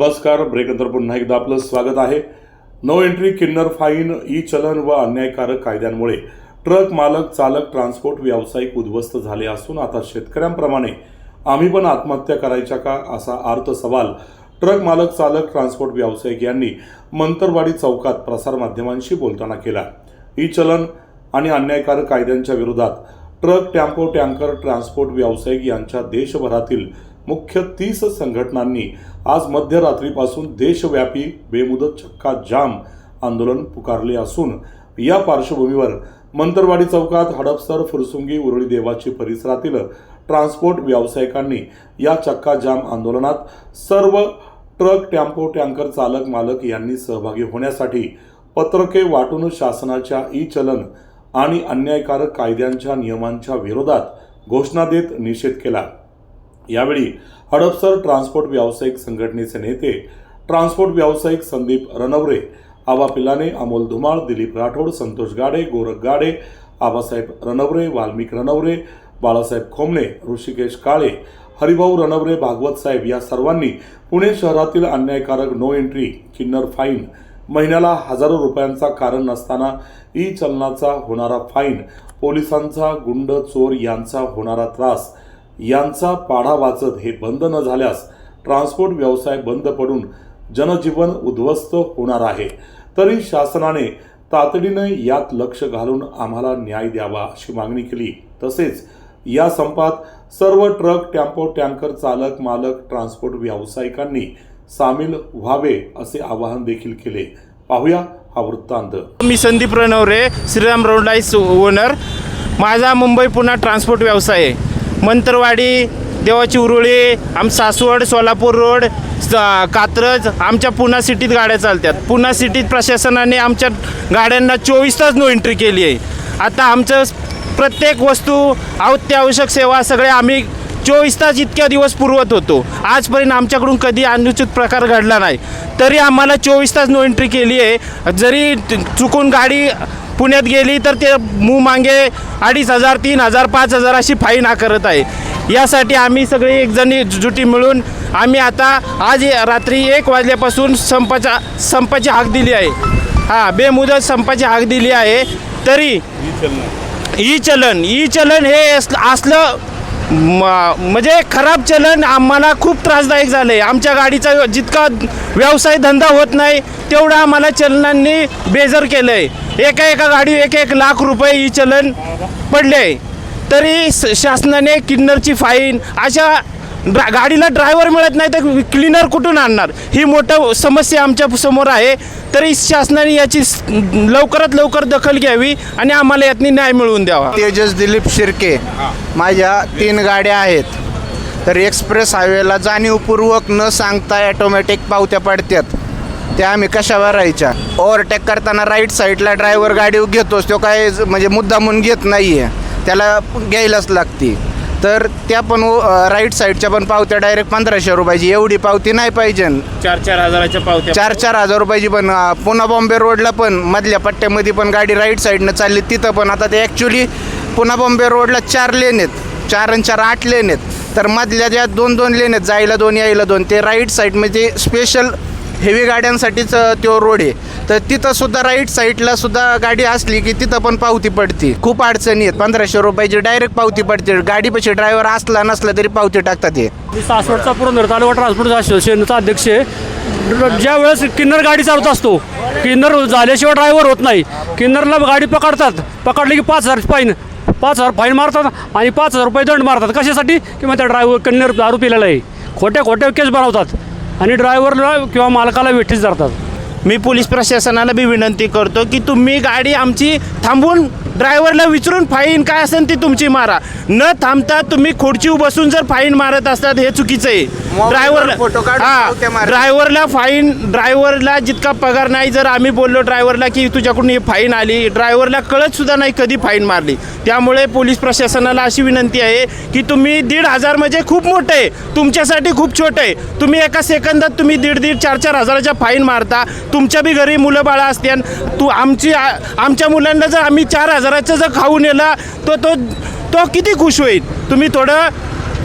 नमस्कार. ब्रेकनंतर पुन्हा एकदा आपलं स्वागत आहे. नो एंट्री किन्नर फाईन ई चलन व अन्यायकारक कायद्यांमुळे ट्रक मालक चालक ट्रान्सपोर्ट व्यावसायिक उद्ध्वस्त झाले असून आता शेतकऱ्यांप्रमाणे आम्ही पण आत्महत्या करायच्या का असा अर्थ सवाल ट्रक मालक चालक ट्रान्सपोर्ट व्यावसायिक यांनी मंतरवाडी चौकात प्रसारमाध्यमांशी बोलताना केला. ई चलन आणि अन्यायकारक कायद्यांच्या विरोधात ट्रक टॅम्पो टँकर ट्रान्सपोर्ट व्यावसायिक यांच्या देशभरातील मुख्य तीस संघटनांनी आज मध्यरात्रीपासून देशव्यापी बेमुदत चक्का जाम आंदोलन पुकारले असून या पार्श्वभूमीवर मंतरवाडी चौकात हडपसर फुरसुंगी उरळी देवाची परिसरातील ट्रान्सपोर्ट व्यावसायिकांनी या चक्का जाम आंदोलनात सर्व ट्रक टॅम्पो टँकर चालक मालक यांनी सहभागी होण्यासाठी पत्रके वाटून शासनाच्या ई चलन आणि अन्यायकारक कायद्यांच्या नियमांच्या विरोधात घोषणा देत निषेध केला. यावेळी हडपसर ट्रान्सपोर्ट व्यावसायिक संघटनेचे नेते ट्रान्सपोर्ट व्यावसायिक संदीप रनवरे आबा पिलाने अमोल धुमाळ दिलीप राठोड संतोष गाडे गोरख गाडे आबासाहेब रनवरे वाल्मिक रनवरे बाळासाहेब खोमणे ऋषिकेश काळे हरिभाऊ रनवरे भागवत साहेब या सर्वांनी पुणे शहरातील अन्यायकारक नो एंट्री किन्नर फाईन महिन्याला हजारो रुपयांचा कारण नसताना ई चलनाचा होणारा फाईन पोलिसांचा गुंड चोर यांचा होणारा त्रास यांचा पाढा वाचत हे बंद न झाल्यास ट्रान्सपोर्ट व्यवसाय बंद पडून जनजीवन उद्ध्वस्त होणार आहे. तरी शासनाने तातडीने यात लक्ष घालून आम्हाला न्याय द्यावा अशी मागणी केली. तसेच या संपात सर्व ट्रक टॅम्पो टँकर चालक मालक ट्रान्सपोर्ट व्यावसायिकांनी सामील व्हावे असे आवाहन देखील केले. पाहूया हा वृत्तांत. मी संदीप रणवरे श्रीराम रोडलाईस ओनर. माझा मुंबई पुन्हा ट्रान्सपोर्ट व्यवसाय आहे. मंतरवाडी देवाची उरुळी आम सासवड सोलापूर रोड स- कात्रज आमच्या पुणा सिटीत गाड्या चालतात पुणा सिटीत प्रशासनाने आमच्या गाड्यांना चोवीस तास नो एंट्री केली आहे. आता आमचं प्रत्येक वस्तू अत्यावश्यक सेवा सगळे आम्ही चोवीस तास इतक्या दिवस पुरवत होतो. आजपर्यंत आमच्याकडून कधी अनुचित प्रकार घडला नाही. तरी आम्हाला चोवीस तास नो एंट्री केली आहे. जरी चुकून गाडी पुण्यात गेली तर ते मू मागे अडीच हजार तीन हजार पाच हजार अशी फाईन आकारत आहे. यासाठी आम्ही सगळे एकजणी जुटी मिळून आम्ही आता आज रात्री एक वाजल्यापासून संपाचा संपाची हाक दिली आहे. हां बेमुदत संपाची हाक दिली आहे. तरी ई चलन ई चलन हे असलं म- म्हणजे खराब चलन आम्हाला खूप त्रासदायक झालं आहे आमच्या गाडीचा जितका व्यवसाय धंदा होत नाही तेवढा आम्हाला चलनांनी बेजर केलं आहे एका एका गाडी एक एक लाख रुपये ही चलन पडले. आहे तरी स- शासनाने किन्नरची फाईन अशा ड्रा गाडीला ड्रायव्हर मिळत नाही तर क्लिनर कुठून आणणार? ही मोठं समस्या आमच्यासमोर आहे. तरी शासनाने याची स- लवकरात लवकर दखल घ्यावी आणि आम्हाला यातनी न्याय मिळवून द्यावा. तेजस दिलीप शिर्के माझ्या तीन गाड्या आहेत. तर एक्सप्रेस हायवेला जाणीवपूर्वक न सांगता ॲटोमॅटिक पावत्या पडतात. त्या आम्ही कशा भरायच्या ओव्हरटेक करताना राईट साईडला ड्रायव्हर गाडी घेतोच तो काय म्हणजे मुद्दा म्हणून घेत नाही आहे त्याला घ्यायलाच लागते. तर त्या पण राईट साईडच्या पण पावत्या डायरेक्ट पंधराशे रुपयाची. एवढी पावती नाही पाहिजे. चार चार हजाराच्या पावत्या. चार चार हजार रुपयाची पण पुणा बॉम्बे रोडला पण मधल्या पट्ट्यामध्ये पण गाडी राईट साईडनं चालली. तिथं पण आता ते ॲक्च्युली पुणा बॉम्बे रोडला चार लेन आहेत. चार आणि चार आठ लेन आहेत. तर मधल्या ज्या दोन दोन लेन आहेत जायला दोन यायला दोन ते राईट साईडमध्ये स्पेशल हेवी गाड्यांसाठीच तो रोड आहे. तर तिथं सुद्धा राईट साईडला सुद्धा गाडी असली की तिथं पण पावती पडते. खूप अडचणी आहेत. पंधराशे रुपयाची डायरेक्ट पावती पडते. गाडीपाशी ड्रायव्हर असला नसला तरी पावती टाकतात हे. मी सासवडचा पुरंदर तालुका ट्रान्सपोर्ट असोसिएशनचा अध्यक्ष आहे. ज्या वेळेस किन्नर गाडी चालवत असतो किन्नर झाल्याशिवाय ड्रायव्हर होत नाही. किन्नरला गाडी पकडतात. पकडली की पाच हजार फाईन पाच हजार फाईन मारतात आणि पाच हजार रुपये दंड मारतात. कशासाठी? किंवा त्या ड्रायव्हर किन्नर दारू पिलेला आहे. खोट्या खोट्या केस बनवतात. आणि ड्रायव्हरला किंवा मालकाला वेठीस धरतात. मी पोलीस प्रशासनाला बी विनंती करतो की तुम्ही गाडी आमची थांबवून ड्रायव्हरला विचारून फाईन काय असेल ती तुमची मारा. न थांबता तुम्ही खुर्ची बसून जर फाईन मारत असतात हे चुकीचं आहे. ड्रायव्हरला फोटो हा. ड्रायव्हरला फाईन ड्रायव्हरला जितका पगार नाही जर आम्ही बोललो ड्रायव्हरला की तुझ्याकडून ही फाईन आली ड्रायव्हरला कळत सुद्धा नाही कधी फाईन मारली. त्यामुळे पोलीस प्रशासनाला अशी विनंती आहे की तुम्ही दीड हजार म्हणजे खूप मोठं आहे. तुमच्यासाठी खूप छोटं आहे. तुम्ही एका सेकंदात तुम्ही दीड दीड चार चार हजाराच्या फाईन मारता. तुमच्या बी घरी मुलं बाळा असतील. तू आमची आमच्या मुलांना जर आम्ही चार हजाराचं जर खाऊ नेला तो तो तो किती खुश होईल? तुम्ही थोडं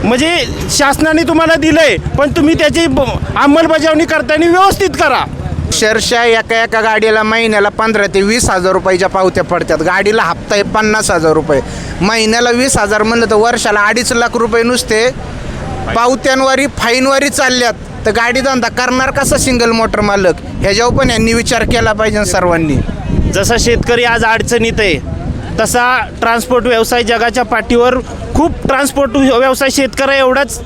म्हणजे शासनाने तुम्हाला दिलंय पण तुम्ही त्याची अंमलबजावणी करताना व्यवस्थित करा. अक्षरशः एका एका गाडीला महिन्याला पंधरा ते वीस हजार रुपयाच्या पावत्या पडतात. गाडीला हप्ता आहे पन्नास हजार रुपये. महिन्याला वीस हजार म्हणलं तर वर्षाला अडीच लाख रुपये नुसते. पावत्यांवारी फाईनवारी चालल्यात. तर गाडी धंदा करणार कसा सिंगल मोटर मालक? ह्याच्यावर पण यांनी विचार केला पाहिजे सर्वांनी. जसा शेतकरी आज अडचणीत आहे तसा ट्रान्सपोर्ट व्यवसाय जगाच्या पाठीवर खूप ट्रान्सपोर्ट व्यवसाय शेतकऱ्या एवढाच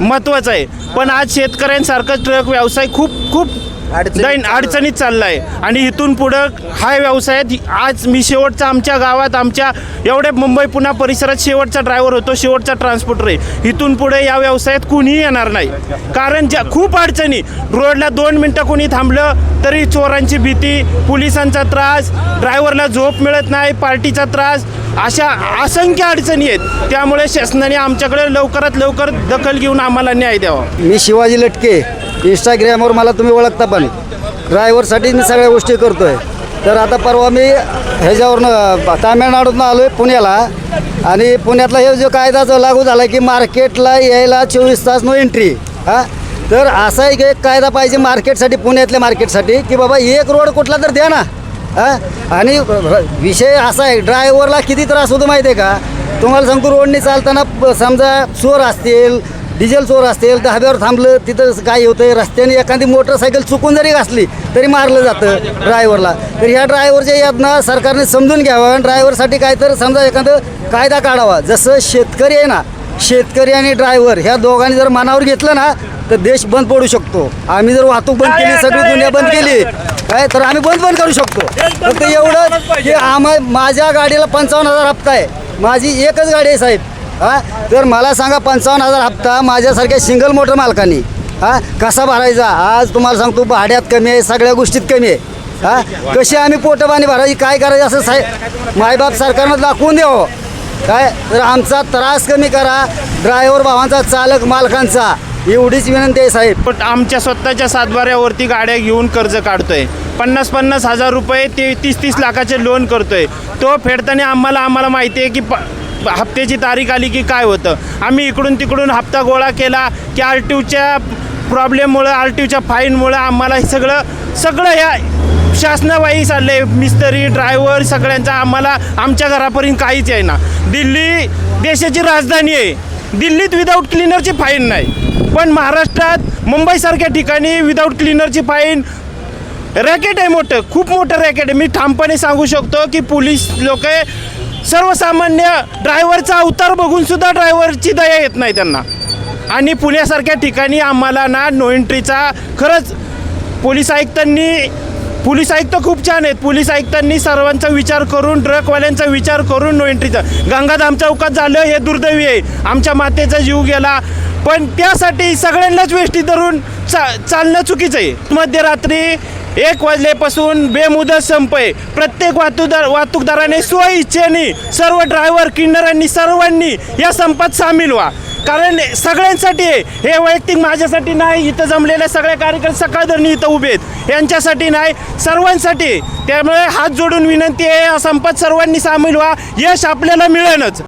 महत्त्वाचा आहे. पण आज शेतकऱ्यांसारखं ट्रक व्यवसाय खूप खूप दैन. अडचणीत चालला आहे आणि इथून पुढं हा व्यवसाय आज मी शेवटचा आमच्या गावात आमच्या एवढ्या मुंबई पुणा परिसरात शेवटचा ड्रायव्हर होतो शेवटचा ट्रान्सपोर्टर आहे. इथून पुढे या व्यवसायात कुणीही येणार नाही. कारण ज्या खूप अडचणी. रोडला दोन मिनटं कोणी थांबलं तरी चोरांची भीती पोलिसांचा त्रास ड्रायव्हरला झोप मिळत नाही पार्टीचा त्रास अशा असंख्य अडचणी आहेत. त्यामुळे शासनाने आमच्याकडे लवकरात लवकर दखल घेऊन आम्हाला न्याय द्यावा. मी शिवाजी लटके. इंस्टाग्रामवर मला तुम्ही ओळखता पण. ड्रायव्हरसाठी मी सगळ्या गोष्टी करतो आहे तर आता परवा मी ह्याच्यावरनं तामिळनाडूतनं आलो आहे पुण्याला. आणि पुण्यातला हे जो कायदा जो लागू झाला की मार्केटला यायला चोवीस तास नो एंट्री हां? तर असा एक एक कायदा पाहिजे मार्केटसाठी पुण्यातल्या मार्केटसाठी की बाबा एक रोड कुठला तर द्या ना. हां? आणि विषय असा आहे ड्रायव्हरला किती त्रास होतो माहिती आहे का? तुम्हाला सांगतो रोडने चालताना समजा चोर असतील डिझेल चोर असतील धाब्यावर थांबलं तिथं काय होतं रस्त्याने एखादी मोटरसायकल चुकून जरी घासली तरी मारलं जातं ड्रायव्हरला तर ह्या ड्रायव्हरच्या यातना सरकारने समजून घ्यावं आणि ड्रायव्हरसाठी काय तर समजा एखादं कायदा काढावा. जसं शेतकरी आहे ना शेतकरी आणि ड्रायव्हर ह्या दोघांनी जर मनावर घेतलं ना तर देश बंद पडू शकतो. आम्ही जर वाहतूक बंद केली सगळी दुनिया बंद केली काय तर आम्ही बंद पण करू शकतो. फक्त एवढं की आम्हा माझ्या गाडीला पंचावन्न हजार हप्ता आहे. माझी एकच गाडी आहे साहेब. हा? तर मला सांगा पंचावन्न हजार हप्ता माझ्यासारख्या सिंगल मोटर मालकांनी हा? कसा भरायचा? आज तुम्हाला सांगतो भाड्यात कमी आहे सगळ्या गोष्टीत कमी आहे. हा? कशी आम्ही पोटपाणी भरायची काय करायचं असं साहेब मायबाप सरकारनं दाखवून द्यावं हो. काय? तर आमचा त्रास कमी करा ड्रायव्हर भावांचा चालक मालकांचा. एवढीच विनंती आहे साहेब. पण आमच्या स्वतःच्या सातबाऱ्यावरती गाड्या घेऊन कर्ज काढतोय. पन्नास पन्नास हजार रुपये ते तीस तीस लाखाचे लोन करतोय. तो फेडताना आम्हाला आम्हाला माहिती आहे की प हप्त्याची तारीख आली की काय होतं? आम्ही इकडून तिकडून हप्ता गोळा केला की आर टी ओच्या प्रॉब्लेममुळं आर टी ओच्या फाईनमुळं आम्हाला हे सगळं सगळं ह्या शासनाबाई चालले मिस्त्री ड्रायव्हर सगळ्यांचा आम्हाला आमच्या घरापर्यंत काहीच आहे ना दिल्ली देशाची राजधानी आहे. दिल्लीत विदाऊट क्लिनरची फाईन नाही. पण महाराष्ट्रात मुंबईसारख्या ठिकाणी विदाऊट क्लिनरची फाईन रॅकेट आहे मोठं. खूप मोठं रॅकेट आहे. मी ठामपणे सांगू शकतो की पोलीस लोक सर्वसामान्य ड्रायव्हरचा अवतार बघूनसुद्धा ड्रायव्हरची दया येत नाही त्यांना. आणि पुण्यासारख्या ठिकाणी आम्हाला ना नो एंट्रीचा खरंच पोलीस आयुक्तांनी पोलीस आयुक्त खूप छान आहेत. पोलीस आयुक्तांनी सर्वांचा विचार करून ट्रकवाल्यांचा विचार करून नो एंट्रीचा गंगाधाम चौकात झालं हे दुर्दैवी आहे. आमच्या मातेचा जीव गेला. पण त्यासाठी सगळ्यांनाच वेष्टी धरून चा चालणं चुकीचं आहे. मध्यरात्री एक वाजल्यापासून बेमुदत संप आहे प्रत्येक वाहतूकदार वाहतूकदाराने स्वइच्छेने सर्व ड्रायव्हर किन्नरांनी सर्वांनी या संपात सामील व्हा. कारण सगळ्यांसाठी आहे. हे वैयक्तिक माझ्यासाठी नाही इथं जमलेले सगळे कार्यकर्ते सकाळधरणी इथं उभे आहेत. यांच्यासाठी नाही सर्वांसाठी त्यामुळे हात जोडून विनंती आहे या संपात सर्वांनी सामील व्हा. यश आपल्याला मिळेलच.